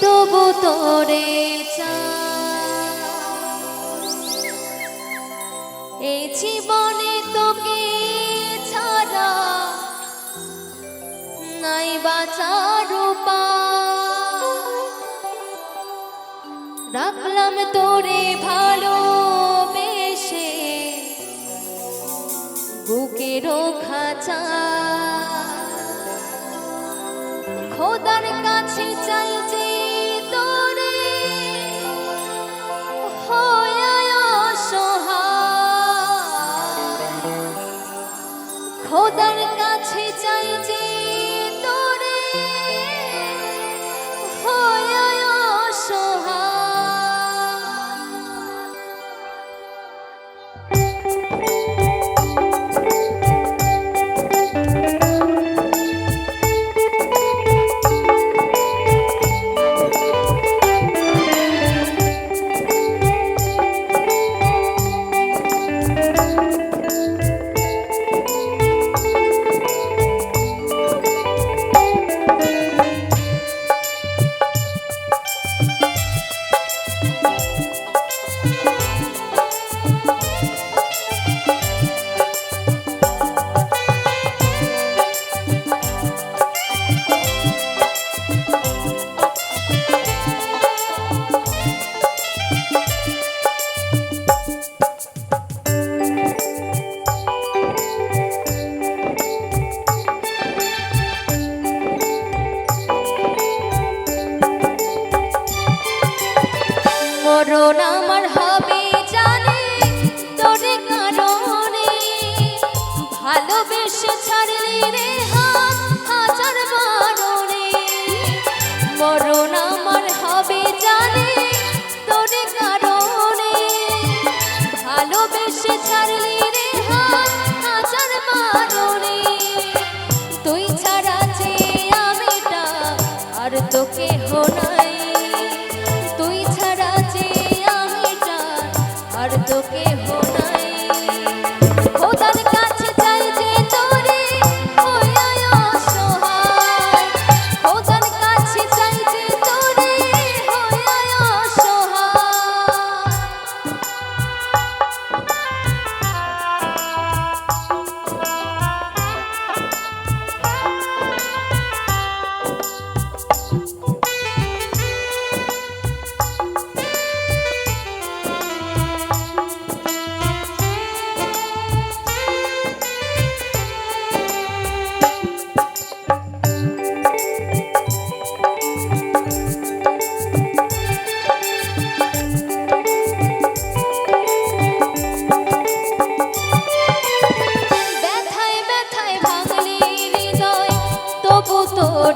তবু তোরে। এই জীবনে তোকে ছাড়া নাই বাঁচার রাখলাম তোরে ভালো ভালোবেসে বুকেরও খাঁচা খোদার কাছে চাই খোদার কাছে চাই যে নাই। তুই ছাড়া যে আমিটা আর তোকে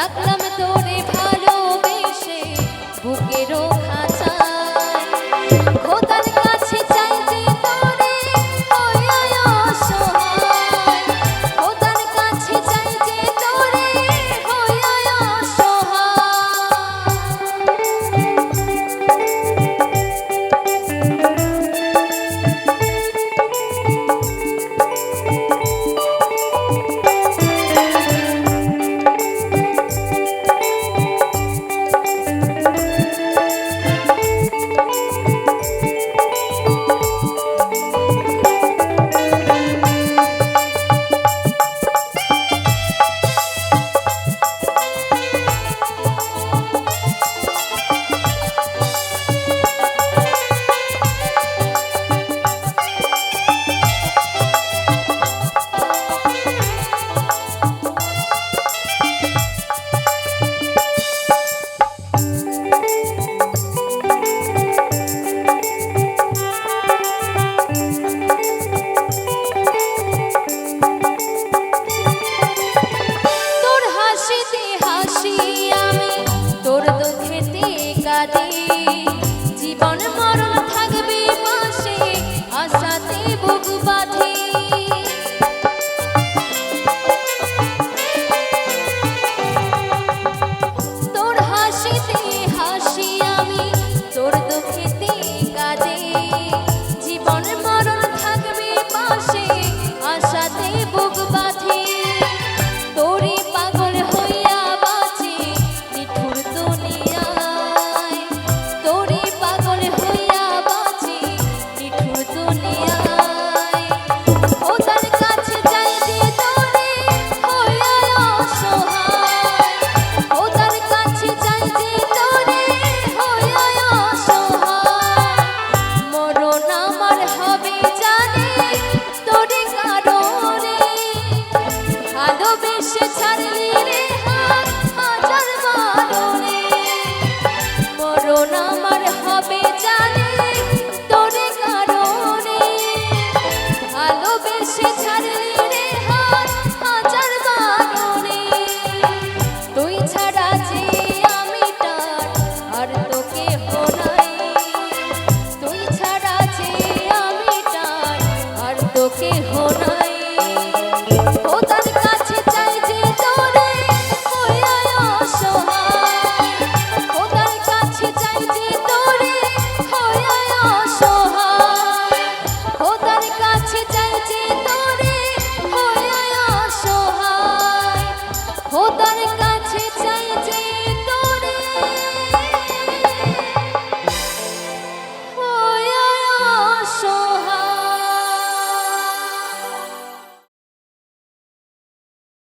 রাখলাম তোরে খোদার কাছে চাই